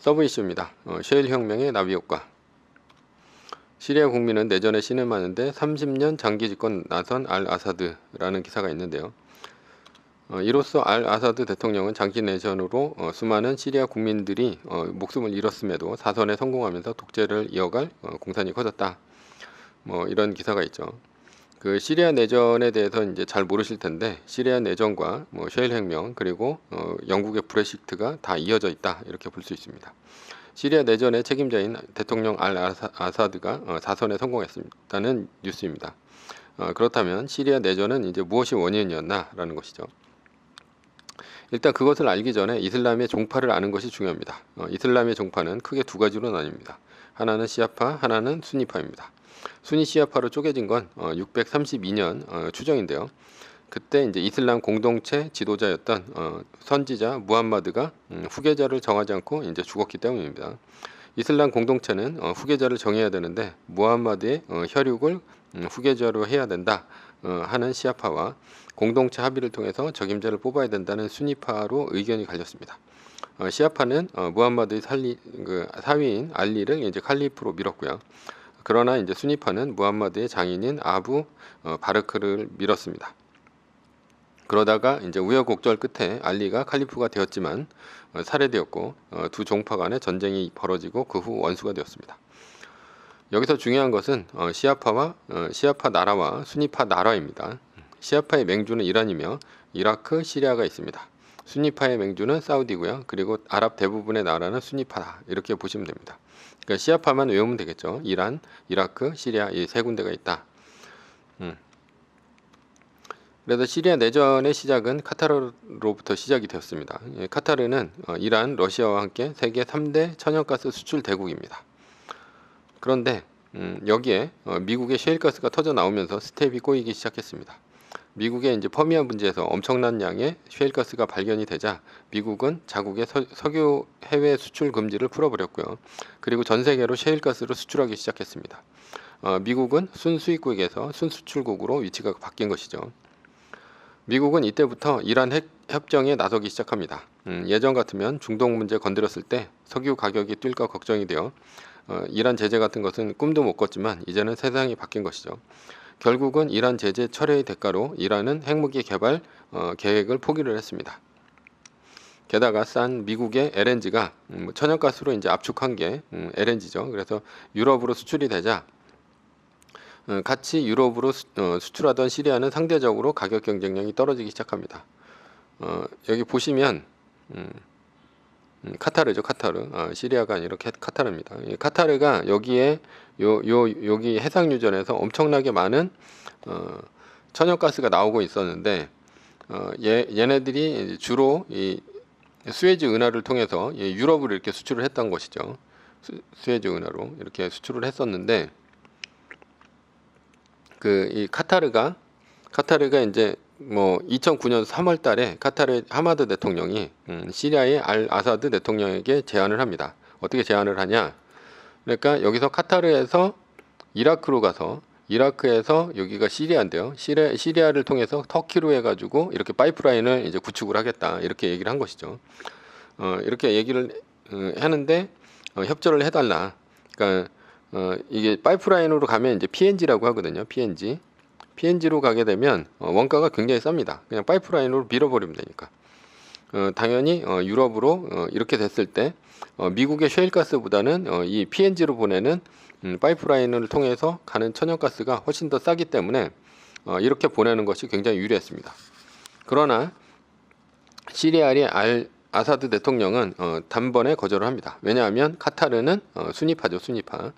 서브 이슈입니다. 어, 셰일 혁명의 나비 효과. 시리아 국민은 내전에 신을 마는데 30년 장기 집권 나선 알 아사드라는 기사가 있는데요. 어, 이로써 알 아사드 대통령은 장기 내전으로 어, 수많은 시리아 국민들이 어, 목숨을 잃었음에도 사선에 성공하면서 독재를 이어갈 어, 공산이 커졌다. 뭐 이런 기사가 있죠. 그 시리아 내전에 대해서 이제 잘 모르실 텐데 시리아 내전과 뭐 셰일 혁명 그리고 어, 영국의 브레시트가 다 이어져 있다 이렇게 볼 수 있습니다. 시리아 내전의 책임자인 대통령 알 아사, 아사드가 어, 사선에 성공했다는 뉴스입니다. 어, 그렇다면 시리아 내전은 이제 무엇이 원인이었나라는 것이죠. 일단 그것을 알기 전에 이슬람의 종파를 아는 것이 중요합니다. 어, 이슬람의 종파는 크게 두 가지로 나뉩니다. 하나는 시아파, 하나는 수니파입니다. 수니 시아파로 쪼개진 건 어, 632년 어, 추정인데요. 그때 이제 이슬람 공동체 지도자였던 어, 선지자 무함마드가 음, 후계자를 정하지 않고 이제 죽었기 때문입니다. 이슬람 공동체는 어, 후계자를 정해야 되는데 무함마드의 어, 혈육을 음, 후계자로 해야 된다 어, 하는 시아파와 공동체 합의를 통해서 적임자를 뽑아야 된다는 수니파로 의견이 갈렸습니다. 어, 시아파는 어, 무함마드의 살리, 그 사위인 알리를 이제 칼리프로 밀었고요. 그러나 이제 수니파는 무함마드의 장인인 아부 어, 바르크를 밀었습니다. 그러다가 이제 우여곡절 끝에 알리가 칼리프가 되었지만 어, 살해되었고 어, 두 종파 간의 전쟁이 벌어지고 그 후 원수가 되었습니다. 여기서 중요한 것은 어, 시아파와 어, 시아파 나라와 수니파 나라입니다. 시아파의 맹주는 이란이며 이라크, 시리아가 있습니다. 수니파의 맹주는 사우디고요. 그리고 아랍 대부분의 나라는 수니파다 이렇게 보시면 됩니다. 그러니까 시아파만 외우면 되겠죠. 이란, 이라크, 시리아 이 세 군데가 있다. 음. 그래서 시리아 내전의 시작은 카타르로부터 시작이 되었습니다. 예, 카타르는 어, 이란, 러시아와 함께 세계 3대 천연가스 수출 대국입니다. 그런데 음, 여기에 어, 미국의 셰일가스가 터져 나오면서 스텝이 꼬이기 시작했습니다. 미국의 이제 퍼미안 분지에서 엄청난 양의 셰일가스가 발견이 되자 미국은 자국의 서, 석유 해외 수출 금지를 풀어버렸고요. 그리고 전 세계로 셰일가스를 수출하기 시작했습니다. 어, 미국은 순수입국에서 순수출국으로 위치가 바뀐 것이죠. 미국은 이때부터 이란 핵 협정에 나서기 시작합니다. 음, 예전 같으면 중동 문제 건드렸을 때 석유 가격이 뛸까 걱정이 되어 어, 이란 제재 같은 것은 꿈도 못 꿨지만 이제는 세상이 바뀐 것이죠. 결국은 이란 제재 철회의 대가로 이란은 핵무기 개발 어, 계획을 포기를 했습니다. 게다가 싼 미국의 LNG가 음, 천연가스로 이제 압축한 게 음, LNG죠. 그래서 유럽으로 수출이 되자 어, 같이 유럽으로 수, 어, 수출하던 시리아는 상대적으로 가격 경쟁력이 떨어지기 시작합니다. 어, 여기 보시면 음, 음, 카타르죠, 카타르. 아, 시리아가 아니라 카타르입니다. 이 카타르가 여기에 요, 요 여기 해상 유전에서 엄청나게 많은 어, 천연가스가 나오고 있었는데 어, 얘, 얘네들이 주로 이 스웨즈 은하를 통해서 이 유럽으로 이렇게 수출을 했던 것이죠. 스, 스웨즈 은하로 이렇게 수출을 했었는데 그 이 카타르가 카타르가 이제 뭐 2009년 3월 달에 카타르 하마드 대통령이 음, 시리아의 알 아사드 대통령에게 제안을 합니다. 어떻게 제안을 하냐? 그러니까 여기서 카타르에서 이라크로 가서 이라크에서 여기가 시리아인데요. 시리아, 시리아를 통해서 터키로 해가지고 이렇게 파이프라인을 이제 구축을 하겠다 이렇게 얘기를 한 것이죠. 어, 이렇게 얘기를 어, 하는데 어, 협조를 해달라. 그러니까 어, 이게 파이프라인으로 가면 이제 PNG라고 하거든요. PNG. PNG로 가게 되면 어, 원가가 굉장히 쌉니다. 그냥 파이프라인으로 밀어버리면 되니까. 어, 당연히 어, 유럽으로 어, 이렇게 됐을 때 어, 미국의 셰일가스보다는 어, 이 PNG로 보내는 음, 파이프라인을 통해서 가는 천연가스가 훨씬 더 싸기 때문에 어, 이렇게 보내는 것이 굉장히 유리했습니다. 그러나 시리아의 알 아사드 대통령은 어, 단번에 거절을 합니다. 왜냐하면 카타르는 어, 순위파죠, 순위파.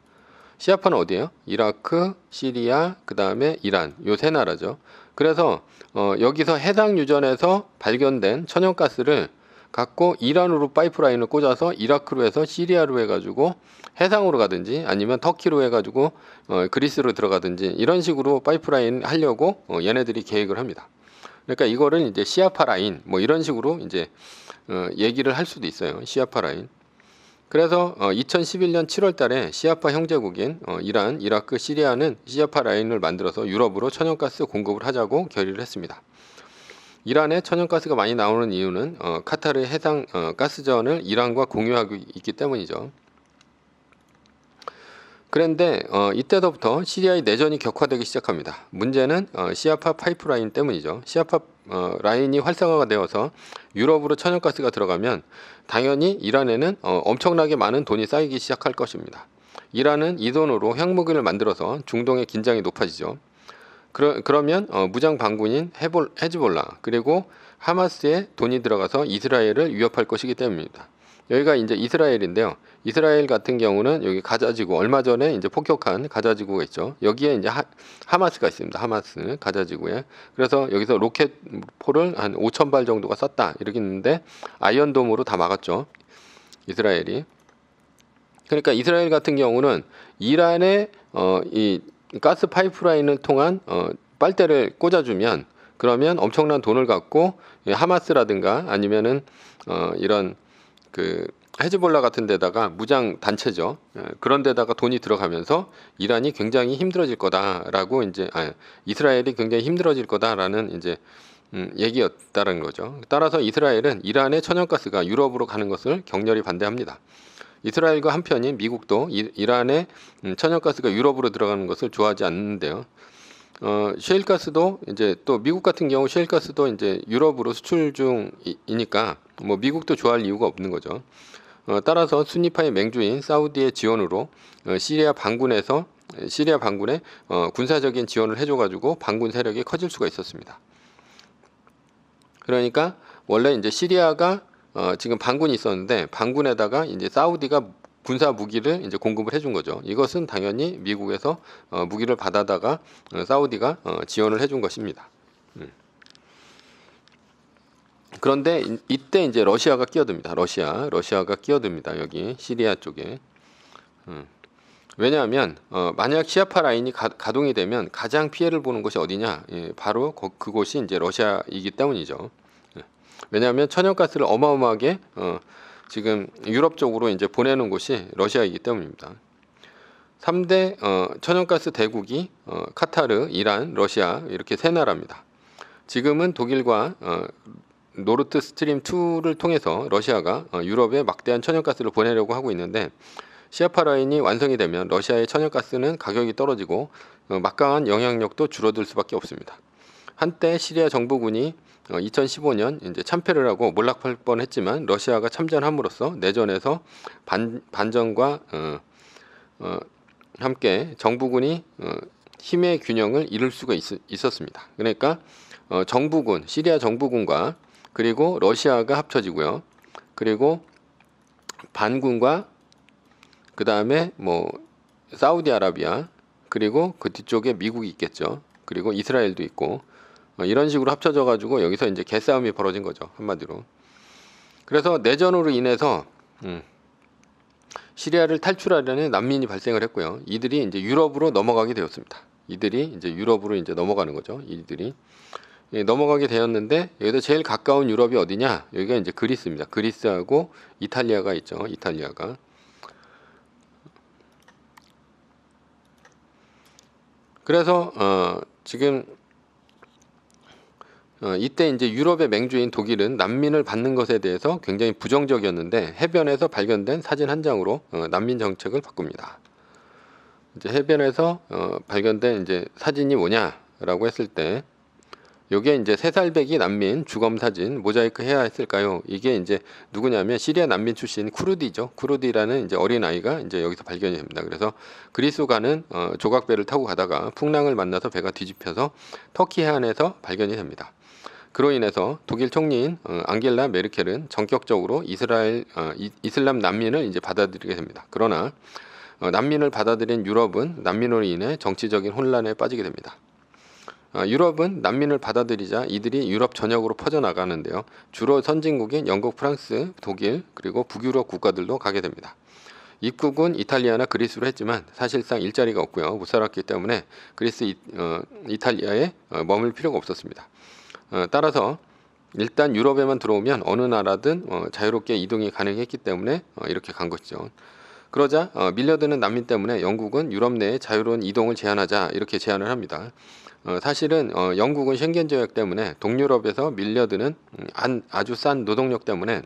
시아파는 어디예요? 이라크, 시리아, 그 다음에 이란 요 세 나라죠. 그래서 어, 여기서 해상 유전에서 발견된 천연가스를 갖고 이란으로 파이프라인을 꽂아서 이라크로 해서 시리아로 해가지고 해상으로 가든지 아니면 터키로 해가지고 어, 그리스로 들어가든지 이런 식으로 파이프라인 하려고 어, 얘네들이 계획을 합니다. 그러니까 이거를 이제 시아파 라인 뭐 이런 식으로 이제 어, 얘기를 할 수도 있어요. 시아파 라인. 그래서 어, 2011년 7월 달에 시아파 형제국인 어, 이란, 이라크, 시리아는 시아파 라인을 만들어서 유럽으로 천연가스 공급을 하자고 결의를 했습니다. 이란에 천연가스가 많이 나오는 이유는 어, 카타르의 해상 어, 가스전을 이란과 공유하고 있기 때문이죠. 그런데 어, 이때부터 시리아의 내전이 격화되기 시작합니다. 문제는 어, 시아파 파이프라인 때문이죠. 시아파 어, 라인이 활성화가 되어서 유럽으로 천연가스가 들어가면 당연히 이란에는 어, 엄청나게 많은 돈이 쌓이기 시작할 것입니다. 이란은 이 돈으로 핵무기를 만들어서 중동의 긴장이 높아지죠. 그러, 그러면 어, 무장 반군인 헤볼, 헤즈볼라 그리고 하마스에 돈이 들어가서 이스라엘을 위협할 것이기 때문입니다. 여기가 이제 이스라엘인데요. 이스라엘 같은 경우는 여기 가자지구 얼마 전에 이제 폭격한 가자지구가 있죠. 여기에 이제 하, 하마스가 있습니다. 하마스 가자지구에. 그래서 여기서 로켓 포를 한 5천 발 정도가 쐈다 이렇게 있는데 아이언돔으로 다 막았죠. 이스라엘이. 그러니까 이스라엘 같은 경우는 이란의 어, 이 가스 파이프라인을 통한 어, 빨대를 꽂아주면 그러면 엄청난 돈을 갖고 하마스라든가 아니면은 어, 이런 그 헤즈볼라 같은 데다가 무장 단체죠. 예, 그런 데다가 돈이 들어가면서 이란이 굉장히 힘들어질 거다라고 이제 아, 이스라엘이 굉장히 힘들어질 거다라는 이제 음, 얘기였다는 거죠. 따라서 이스라엘은 이란의 천연가스가 유럽으로 가는 것을 격렬히 반대합니다. 이스라엘과 한편인 미국도 이, 이란의 음, 천연가스가 유럽으로 들어가는 것을 좋아하지 않는데요. 어, 셰일가스도 이제 또 미국 같은 경우 셰일가스도 이제 유럽으로 수출 중이니까 뭐 미국도 좋아할 이유가 없는 거죠. 어, 따라서 순위파의 맹주인 사우디의 지원으로 어, 시리아 반군에서 시리아 반군에 어, 군사적인 지원을 해줘가지고 반군 세력이 커질 수가 있었습니다. 그러니까 원래 이제 시리아가 어, 지금 반군이 있었는데 반군에다가 이제 사우디가 군사 무기를 이제 공급을 해준 거죠. 이것은 당연히 미국에서 어, 무기를 받아다가 어, 사우디가 어, 지원을 해준 것입니다. 음. 그런데 이, 이때 이제 러시아가 끼어듭니다. 러시아, 러시아가 끼어듭니다. 여기 시리아 쪽에. 음. 왜냐하면 어, 만약 시아파 라인이 가, 동이 되면 가장 피해를 보는 곳이 어디냐? 예, 바로 거, 그곳이 이제 러시아이기 때문이죠. 예. 왜냐하면 천연가스를 어마어마하게 어, 지금 유럽 쪽으로 이제 보내는 곳이 러시아이기 때문입니다. 3대 어, 천연가스 대국이 어, 카타르, 이란, 러시아 이렇게 세 나라입니다. 지금은 독일과 어, 노르트 스트림 2를 통해서 러시아가 어, 유럽에 막대한 천연가스를 보내려고 하고 있는데 시아파 라인이 완성이 되면 러시아의 천연가스는 가격이 떨어지고 어, 막강한 영향력도 줄어들 수밖에 없습니다. 한때 시리아 정부군이 2015년 어, 이제 참패를 하고 몰락할 뻔했지만 러시아가 참전함으로써 내전에서 반, 반전과 어, 어, 함께 정부군이 어, 힘의 균형을 이룰 수가 있, 었습니다 그러니까 어, 정부군 시리아 정부군과 그리고 러시아가 합쳐지고요. 그리고 반군과 그 다음에 뭐 사우디아라비아 그리고 그 뒤쪽에 미국이 있겠죠. 그리고 이스라엘도 있고 어, 이런 식으로 합쳐져 가지고 여기서 이제 개싸움이 벌어진 거죠 한마디로. 그래서 내전으로 인해서 음, 시리아를 탈출하려는 난민이 발생을 했고요. 이들이 이제 유럽으로 넘어가게 되었습니다. 이들이 이제 유럽으로 이제 넘어가는 거죠. 이들이 예, 넘어가게 되었는데 여기서 제일 가까운 유럽이 어디냐? 여기가 이제 그리스입니다. 그리스하고 이탈리아가 있죠. 이탈리아가. 그래서 어, 지금 어, 이때 이제 유럽의 맹주인 독일은 난민을 받는 것에 대해서 굉장히 부정적이었는데 해변에서 발견된 사진 한 장으로 어, 난민 정책을 바꿉니다. 이제 해변에서 어, 발견된 이제 사진이 뭐냐라고 했을 때 요게 이제 세 살배기 난민 주검 사진 모자이크 해야 했을까요? 이게 이제 누구냐면 시리아 난민 출신 쿠르디죠. 쿠르디라는 이제 어린 아이가 이제 여기서 발견이 됩니다. 그래서 그리스 가는 어, 조각배를 타고 가다가 풍랑을 만나서 배가 뒤집혀서 터키 해안에서 발견이 됩니다. 그로 인해서 독일 총리인 어, 앙겔라 메르켈은 전격적으로 이스라엘 어, 이, 이슬람 난민을 이제 받아들이게 됩니다. 그러나 어, 난민을 받아들인 유럽은 난민으로 인해 정치적인 혼란에 빠지게 됩니다. 어, 유럽은 난민을 받아들이자 이들이 유럽 전역으로 퍼져나가는데요. 주로 선진국인 영국, 프랑스, 독일 그리고 북유럽 국가들도 가게 됩니다. 입국은 이탈리아나 그리스로 했지만 사실상 일자리가 없고요. 못 살았기 때문에 그리스, 이, 어, 이탈리아에 어, 머물 필요가 없었습니다. 어, 따라서 일단 유럽에만 들어오면 어느 나라든 어, 자유롭게 이동이 가능했기 때문에 어, 이렇게 간 것이죠. 그러자 어, 밀려드는 난민 때문에 영국은 유럽 내에 자유로운 이동을 제한하자 이렇게 제안을 합니다. 어, 사실은 어, 영국은 쉥겐 조약 때문에 동유럽에서 밀려드는 음, 안, 아주 싼 노동력 때문에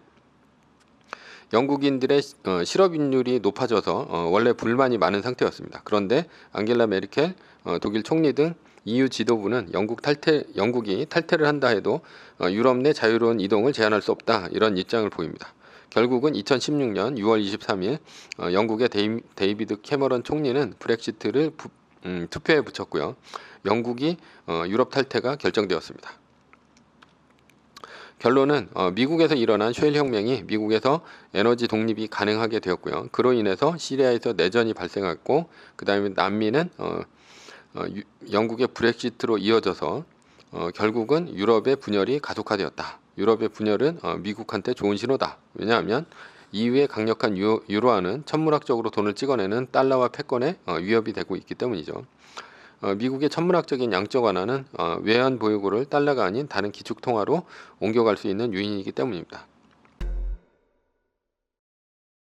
영국인들의 어, 실업률이 높아져서 어, 원래 불만이 많은 상태였습니다. 그런데 앙겔라 메르켈 어, 독일 총리 등 EU 지도부는 영국 탈퇴 영국이 탈퇴를 한다 해도 어, 유럽 내 자유로운 이동을 제한할 수 없다 이런 입장을 보입니다. 결국은 2016년 6월 23일 어, 영국의 데이, 데이비드 캐머런 총리는 브렉시트를 부, 음, 투표에 붙였고요. 영국이 어, 유럽 탈퇴가 결정되었습니다. 결론은 어, 미국에서 일어난 쉐일 혁명이 미국에서 에너지 독립이 가능하게 되었고요. 그로 인해서 시리아에서 내전이 발생했고 그 다음에 난민은 어, 영국의 브렉시트로 이어져서 어, 결국은 유럽의 분열이 가속화되었다. 유럽의 분열은 어, 미국한테 좋은 신호다. 왜냐하면 EU의 강력한 유, 유로화는 천문학적으로 돈을 찍어내는 달러와 패권에 어, 위협이 되고 있기 때문이죠. 어, 미국의 천문학적인 양적 완화는 어, 외환 보유고를 달러가 아닌 다른 기축 통화로 옮겨갈 수 있는 요인이기 때문입니다.